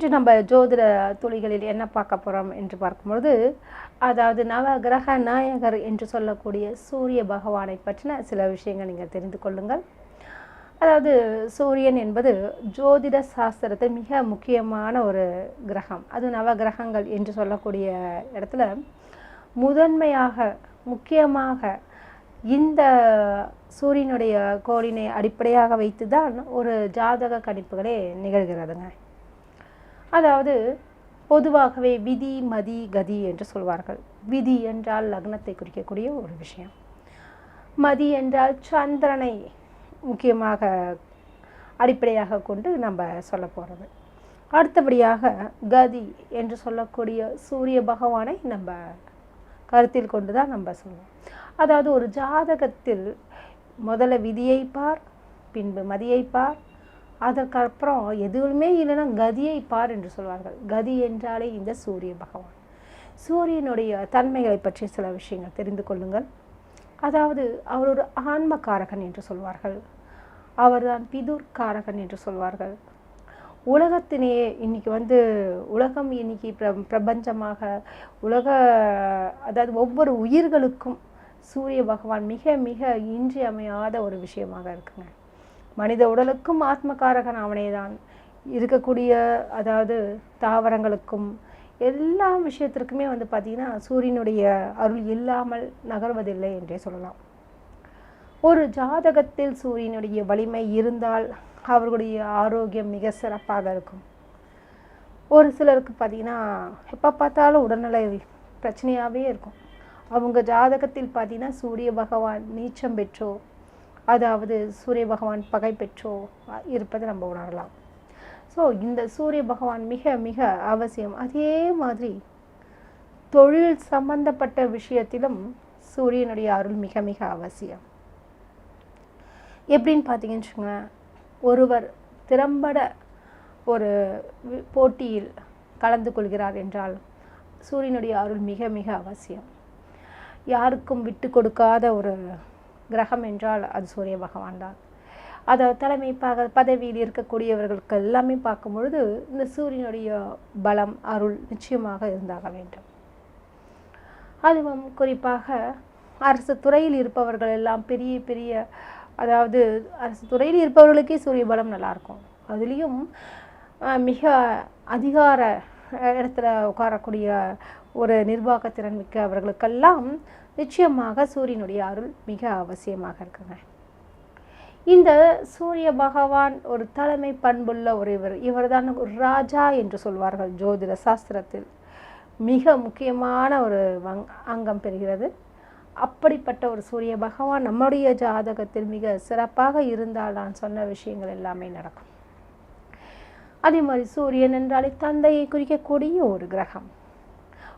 இன்று நம்ம ஜோதிட துளிகளில் என்ன பார்க்க போகிறோம் என்று பார்க்கும்பொழுது அதாவது நவ கிரக நாயகர் என்று சொல்லக்கூடிய சூரிய பகவானை பற்றின சில விஷயங்கள் நீங்கள் தெரிந்து கொள்ளுங்கள். அதாவது சூரியன் என்பது ஜோதிட சாஸ்திரத்தில் மிக முக்கியமான ஒரு கிரகம். அது நவ கிரகங்கள் என்று சொல்லக்கூடிய இடத்துல முதன்மையாக முக்கியமாக இந்த சூரியனுடைய கோளினை அடிப்படையாக வைத்து தான் ஒரு ஜாதக கணிப்புகளே நிகழ்கிறதுங்க. அதாவது பொதுவாகவே விதி மதி கதி என்று சொல்வார்கள். விதி என்றால் லக்னத்தை குறிக்கக்கூடிய ஒரு விஷயம். மதி என்றால் சந்திரனை முக்கியமாக அடிப்படையாக கொண்டு நம்ம சொல்ல போகிறது அடுத்தபடியாக கதி என்று சொல்லக்கூடிய சூரிய பகவானை நம்ம கருத்தில் கொண்டு தான் நம்ம சொல்லுவோம் அதாவது ஒரு ஜாதகத்தில் முதல்ல விதியை பார் பின்பு மதியை பார் அதற்கப்புறம் எதுவுமே இல்லைன்னா கதியை பார் என்று சொல்வார்கள். கதி என்றாலே இந்த சூரிய பகவான். சூரியனுடைய தன்மைகளை பற்றி சில விஷயங்கள் தெரிந்து கொள்ளுங்கள். அதாவது அவர் ஒரு ஆன்மக்காரகன் என்று சொல்வார்கள். அவர்தான் பிதுர் காரகன் என்று சொல்வார்கள். உலகத்தினேயே இன்னைக்கு வந்து உலகம் இன்னைக்கு பிர பிரபஞ்சமாக உலக அதாவது ஒவ்வொரு உயிர்களுக்கும் சூரிய பகவான் மிக மிக இன்றியமையாத ஒரு விஷயமாக இருக்குங்க. மனித உடலுக்கும் ஆத்மகாரகன் அவனே தான் இருக்கக்கூடிய அதாவது தாவரங்களுக்கும் எல்லா விஷயத்திற்குமே வந்து பார்த்திங்கன்னா சூரியனுடைய அருள் இல்லாமல் நகர்வதில்லை என்றே சொல்லலாம். ஒரு ஜாதகத்தில் சூரியனுடைய வலிமை இருந்தால் அவர்களுடைய ஆரோக்கியம் மிக சிறப்பாக இருக்கும். ஒரு சிலருக்கு பார்த்திங்கன்னா எப்போ பார்த்தாலும் உடல்நிலை பிரச்சனையாகவே இருக்கும். அவங்க ஜாதகத்தில் பார்த்திங்கன்னா சூரிய பகவான் நீச்சம் பெற்றோ அதாவது சூரிய பகவான் பகை பெற்றோ இருப்பதை நம்ம உணரலாம். ஸோ இந்த சூரிய பகவான் மிக மிக அவசியம். அதே மாதிரி தொழில் சம்பந்தப்பட்ட விஷயத்திலும் சூரியனுடைய அருள் மிக மிக அவசியம். எப்படின்னு பார்த்தீங்கன்னு வச்சுக்கோங்களேன் ஒருவர் திறம்பட ஒரு போட்டியில் கலந்து கொள்கிறார் என்றால் சூரியனுடைய அருள் மிக மிக அவசியம். யாருக்கும் விட்டு கொடுக்காத ஒரு கிரகம் என்றால் அது சூரிய பகவான் தான். அதை தலைமை பக பதவியில் இருக்கக்கூடியவர்களுக்கு எல்லாமே பார்க்கும் பொழுது இந்த சூரியனுடைய பலம் அருள் நிச்சயமாக இருந்தாக வேண்டும். அதுவும் குறிப்பாக அரசு துறையில் இருப்பவர்கள் எல்லாம் பெரிய பெரிய அதாவது அரசு துறையில் இருப்பவர்களுக்கே சூரிய பலம் நல்லாயிருக்கும் அதுலேயும் மிக அதிகார இடத்துல உட்காரக்கூடிய ஒரு நிர்வாகத்திறன் மிக்க அவர்களுக்கெல்லாம் நிச்சயமாக சூரியனுடைய அருள் மிக அவசியமாக இருக்குங்க. இந்த சூரிய பகவான் ஒரு தலைமை பண்புள்ள ஒரு இவர் இவர் தான் ஒரு ராஜா என்று சொல்வார்கள் ஜோதிட சாஸ்திரத்தில். மிக முக்கியமான ஒரு வங் அங்கம் பெறுகிறது. அப்படிப்பட்ட ஒரு சூரிய பகவான் நம்முடைய ஜாதகத்தில் மிக சிறப்பாக இருந்தால் நான் சொன்ன விஷயங்கள் எல்லாமே நடக்கும். அதே மாதிரி சூரியன் என்றாலே தந்தையை குறிக்கக்கூடிய ஒரு கிரகம்.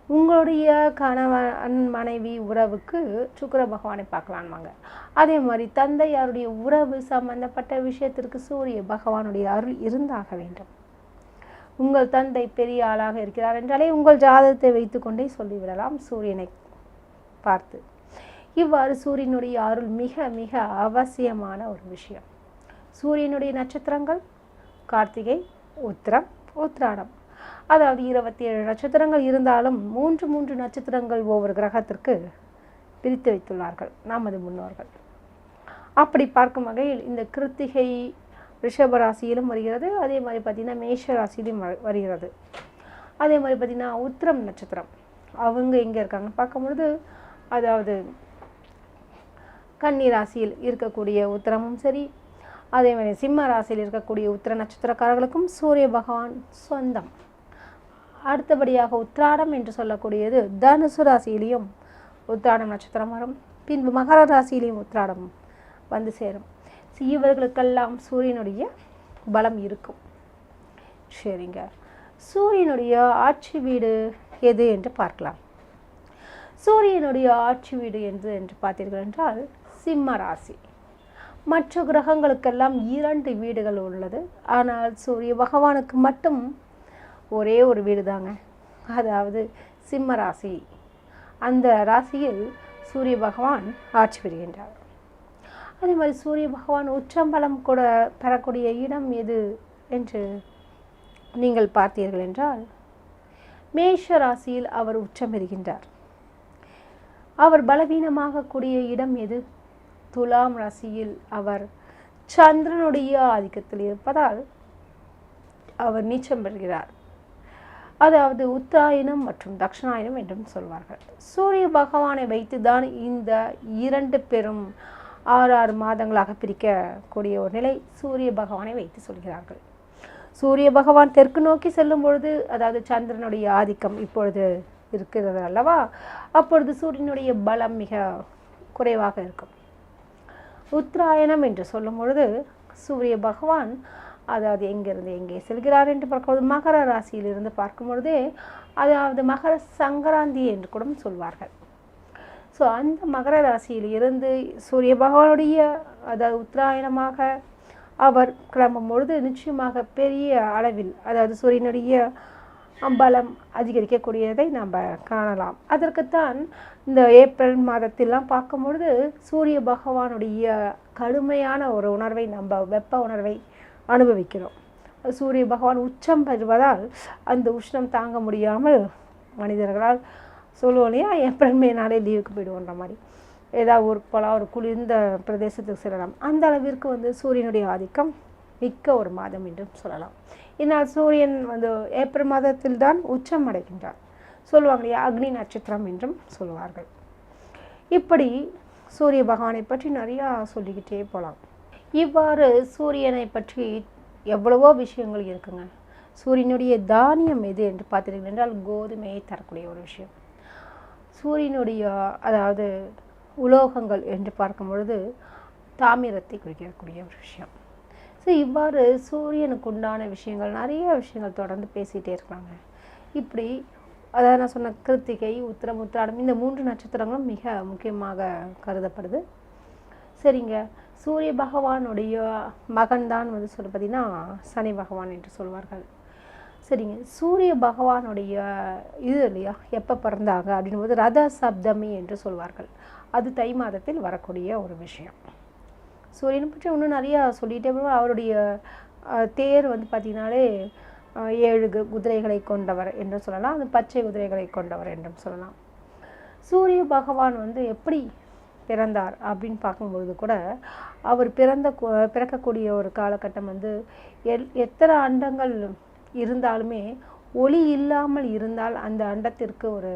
உங்களுடைய கணவன் மனைவி உறவுக்கு சுக்கர பகவானை பார்க்கலான்வாங்க அதே மாதிரி தந்தையாருடைய உறவு சம்பந்தப்பட்ட விஷயத்திற்கு சூரிய பகவானுடைய அருள் இருந்தாக வேண்டும். உங்கள் தந்தை பெரிய ஆளாக இருக்கிறார் என்றாலே உங்கள் ஜாதகத்தை வைத்துக்கொண்டே சொல்லிவிடலாம் சூரியனை பார்த்து. இவ்வாறு சூரியனுடைய அருள் மிக மிக அவசியமான ஒரு விஷயம். சூரியனுடைய நட்சத்திரங்கள் கார்த்திகை உத்திரம் உத்ராடம் அதாவது இருபத்தி ஏழு நட்சத்திரங்கள் இருந்தாலும் மூன்று மூன்று நட்சத்திரங்கள் ஒவ்வொரு கிரகத்திற்கு பிரித்து வைத்துள்ளார்கள் நமது முன்னோர்கள். அப்படி பார்க்கும் வகையில் இந்த கிருத்திகை ரிஷப ராசியிலும் வருகிறது. அதே மாதிரி பார்த்திங்கன்னா மேஷ ராசியிலும் வருகிறது. அதே மாதிரி பார்த்திங்கன்னா உத்திரம் நட்சத்திரம். அவங்க எங்கே இருக்காங்க? பார்க்கும்பொழுது அதாவது கன்னி ராசியில் இருக்கக்கூடிய உத்திரமும் சரி அதே மாதிரி சிம்ம ராசியில் இருக்கக்கூடிய உத்திர நட்சத்திரக்காரர்களுக்கும் சூரிய பகவான் சொந்தம். அடுத்தபடியாக உத்திராடம் என்று சொல்லக்கூடியது தனுசு ராசியிலையும் உத்திராடம் நட்சத்திரம் வரும் பின்பு மகர ராசியிலையும் உத்திராடம் வந்து சேரும். இவர்களுக்கெல்லாம் சூரியனுடைய பலம் இருக்கும். சரிங்க. சூரியனுடைய ஆட்சி வீடு எது என்று பார்க்கலாம். சூரியனுடைய ஆட்சி வீடு என்று என்று பார்த்தீர்கள் என்றால் சிம்ம ராசி. மற்ற கிரகங்களுக்கெல்லாம் இரண்டு வீடுகள் உள்ளது. ஆனால் சூரிய பகவானுக்கு மட்டும் ஒரே ஒரு வீடு தாங்க அதாவது சிம்ம ராசி. அந்த ராசியில் சூரிய பகவான் ஆட்சி பெறுகின்றார் அதே மாதிரி சூரிய பகவான் உச்சம்பலம் கூட பெறக்கூடிய இடம் எது என்று நீங்கள் பார்த்தீர்கள் என்றால் மேஷ ராசியில் அவர் உச்சம் பெறுகின்றார். அவர் பலவீனமாக கூடிய இடம் எது? துலாம் ராசியில் அவர் சந்திரனுடைய ஆதிக்கத்தில் இருப்பதால் அவர் நீச்சம் பெறுகிறார். அதாவது உத்தராயணம் மற்றும் தட்சிணாயனம் என்றும் சொல்வார்கள். சூரிய பகவானை வைத்துதான் இந்த இரண்டு பெரும் ஆறு ஆறு மாதங்களாக பிரிக்கக்கூடிய ஒரு நிலை சூரிய பகவானை வைத்து சொல்கிறார்கள். சூரிய பகவான் தெற்கு நோக்கி செல்லும் பொழுது அதாவது சந்திரனுடைய ஆதிக்கம் இப்பொழுது இருக்கிறது அல்லவா? அப்பொழுது சூரியனுடைய பலம் மிக குறைவாக இருக்கும். உத்தராயணம் என்று சொல்லும் பொழுது சூரிய பகவான் அதாவது எங்கேருந்து எங்கே செல்கிறார் என்று பார்க்கும்போது மகர ராசியிலிருந்து பார்க்கும் பொழுதே அதாவது மகர சங்கராந்தி என்று கூட சொல்வார்கள். ஸோ அந்த மகர ராசியில் இருந்து சூரிய பகவானுடைய அதாவது உத்தராயணமாக அவர் கிளம்பும் பொழுது நிச்சயமாக பெரிய அளவில் அதாவது சூரியனுடைய பலம் அதிகரிக்கக்கூடியதை நாம் காணலாம். அதற்குத்தான் இந்த ஏப்ரல் மாதத்திலாம் பார்க்கும் பொழுது சூரிய பகவானுடைய கடுமையான ஒரு உணர்வை நம்ம வெப்ப உணர்வை அனுபவிக்கிறோம். சூரிய பகவான் உச்சம் பெறுவதால் அந்த உஷ்ணம் தாங்க முடியாமல் மனிதர்களால் சொல்லுவோம் இல்லையா ஏப்ரல் மே நாளே லீவுக்கு போயிடுவோன்ற மாதிரி. ஏதாவது ஒரு போகலாம் ஒரு குளிர்ந்த பிரதேசத்துக்கு செல்லலாம். அந்த அளவிற்கு வந்து சூரியனுடைய ஆதிக்கம் மிக்க ஒரு மாதம் என்றும் சொல்லலாம். இதனால் சூரியன் வந்து ஏப்ரல் மாதத்தில் தான் உச்சம் அடைகின்றார். சொல்லுவாங்க இல்லையா அக்னி நட்சத்திரம் என்றும் சொல்லுவார்கள். இப்படி சூரிய பகவானை பற்றி நிறையா சொல்லிக்கிட்டே போகலாம். இவ்வாறு சூரியனை பற்றி எவ்வளவோ விஷயங்கள் இருக்குங்க. சூரியனுடைய தானியம் எது என்று பார்த்தீர்கள் என்றால் கோதுமையை தரக்கூடிய ஒரு விஷயம். சூரியனுடைய அதாவது உலோகங்கள் என்று பார்க்கும் பொழுது தாமிரத்தை குறிக்கக்கூடிய ஒரு விஷயம். ஸோ இவ்வாறு சூரியனுக்கு உண்டான விஷயங்கள் நிறைய விஷயங்கள் தொடர்ந்து பேசிகிட்டே இருக்காங்க. இப்படி அதாவது நான் சொன்ன கிருத்திகை உத்திரம் உத்திராடம் இந்த மூன்று நட்சத்திரங்களும் மிக முக்கியமாக கருதப்படுது. சரிங்க. சூரிய பகவானுடைய மகன்தான் வந்து சொல்ல பார்த்தீங்கன்னா சனி பகவான் என்று சொல்வார்கள். சரிங்க. சூரிய பகவானுடைய இது இல்லையா? எப்போ பிறந்தாங்க? அப்படின்னும் போது ரத சப்தமி என்று சொல்வார்கள். அது தை மாதத்தில் வரக்கூடிய ஒரு விஷயம். சூரியனை பற்றி இன்னும் நிறையா சொல்லிகிட்டே போவோம் அவருடைய அஹ், தேர் வந்து பார்த்தீங்கன்னாலே ஏழு குதிரைகளை கொண்டவர் என்று சொல்லலாம். அது பச்சை குதிரைகளை கொண்டவர் என்றும் சொல்லலாம். சூரிய பகவான் வந்து எப்படி பிறந்தார் அப்படின்னு பார்க்கும்பொழுது கூட அவர் பிறந்த பிறக்கக்கூடிய ஒரு காலகட்டம் வந்து எல் எத்தனை அண்டங்கள் இருந்தாலுமே ஒளி இல்லாமல் இருந்தால் அந்த அண்டத்திற்கு ஒரு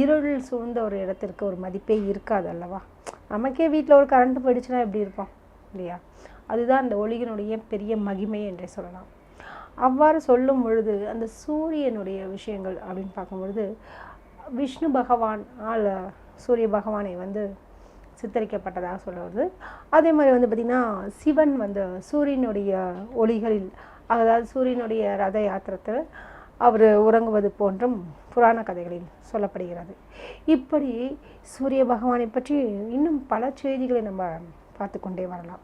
இருள் சூழ்ந்த ஒரு இடத்திற்கு ஒரு மதிப்பே இருக்காது அல்லவா? நமக்கே வீட்டில் ஒரு கரண்ட் போயிடுச்சுன்னா எப்படி இருப்போம்? இல்லையா? அதுதான் அந்த ஒளியினுடைய பெரிய மகிமை என்றே சொல்லலாம். அவ்வாறு சொல்லும் பொழுது அந்த சூரியனுடைய விஷயங்கள் அப்படின்னு பார்க்கும் பொழுது விஷ்ணு பகவான் ஆள் சூரிய பகவானை வந்து சித்தரிக்கப்பட்டதாக சொல்லுவது அதே மாதிரி வந்து பார்த்திங்கன்னா சிவன் வந்து சூரியனுடைய ஒளிகளில் அதாவது சூரியனுடைய ரத யாத்திரத்தில் அவர் உறங்குவது போன்றும் புராண கதைகளில் சொல்லப்படுகிறது. இப்படி சூரிய பகவானை பற்றி இன்னும் பல செய்திகளை நம்ம பார்த்து கொண்டே வரலாம்.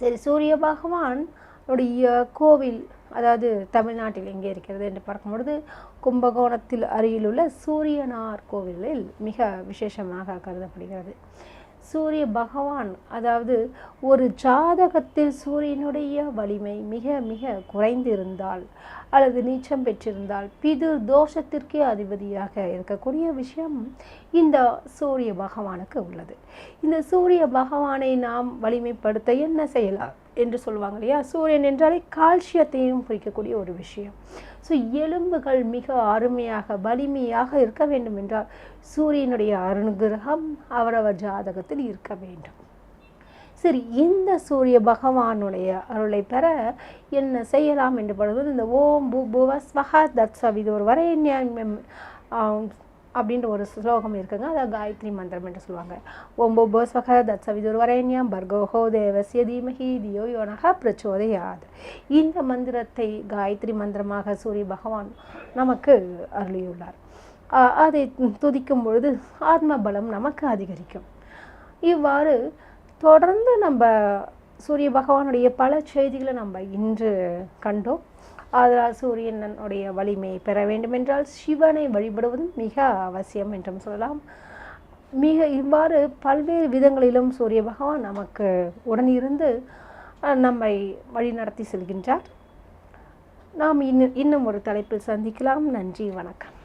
சரி சூரிய பகவான் உடைய கோவில் அதாவது தமிழ்நாட்டில் எங்கே இருக்கிறது என்று பார்க்கும்பொழுது கும்பகோணத்தில் அருகிலுள்ள சூரியனார் கோவிலில் மிக விசேஷமாக கருதப்படுகிறது. சூரிய பகவான் அதாவது ஒரு ஜாதகத்தில் சூரியனுடைய வலிமை மிக மிக குறைந்திருந்தால் அல்லது நீச்சம் பெற்றிருந்தால் பிது தோஷத்திற்கே அதிபதியாக இருக்கக்கூடிய விஷயம் இந்த சூரிய பகவானுக்கு உள்ளது. இந்த சூரிய பகவானை நாம் வலிமைப்படுத்த என்ன செய்யலாம்? என்று சொல்லுவாங்க இல்லையா? சூரியன் என்றாலே கால்சியத்தையும் குறிக்கக்கூடிய ஒரு விஷயம். ஸோ எலும்புகள் மிக அருமையாக வலிமையாக இருக்க வேண்டும் என்றால் சூரியனுடைய அனுகிரகம் அவரவர் ஜாதகத்தில் இருக்க வேண்டும். சரி இந்த சூரிய பகவானுடைய அருளை பெற என்ன செய்யலாம் என்று பொழுது இந்த ஓம் பூ புவ ஸ்வஹா தத் இது ஒரு வரேண்யம் அப்படின்ற ஒரு ஸ்லோகம் இருக்குங்க. அதாவது காயத்ரி மந்திரம் என்று சொல்லுவாங்க. ஓம் பூ ஸ்வஹ தத் சவிதுர் பர்கோஹோ தேவசிய தீமஹி தியோ யோனக பிரச்சோதையாது. இந்த மந்திரத்தை காயத்ரி மந்திரமாக சூரிய பகவான் நமக்கு அருளியுள்ளார். அதை துதிக்கும் பொழுது ஆத்ம பலம் நமக்கு அதிகரிக்கும். இவ்வாறு தொடர்ந்து நம்ம சூரிய பகவானுடைய பல செய்திகளை நம்ம இன்று கண்டோம். அதனால் சூரியனுடைய வலிமையை பெற வேண்டுமென்றால் சிவனை வழிபடுவதும் மிக அவசியம் என்றும் சொல்லலாம். மிக இவ்வாறு பல்வேறு விதங்களிலும் சூரிய பகவான் நமக்கு உடனிருந்து அஹ், நம்மை வழிநடத்தி செல்கின்றார். நாம் இன்னும் இன்னும் ஒரு தலைப்பில் சந்திக்கலாம். நன்றி வணக்கம்.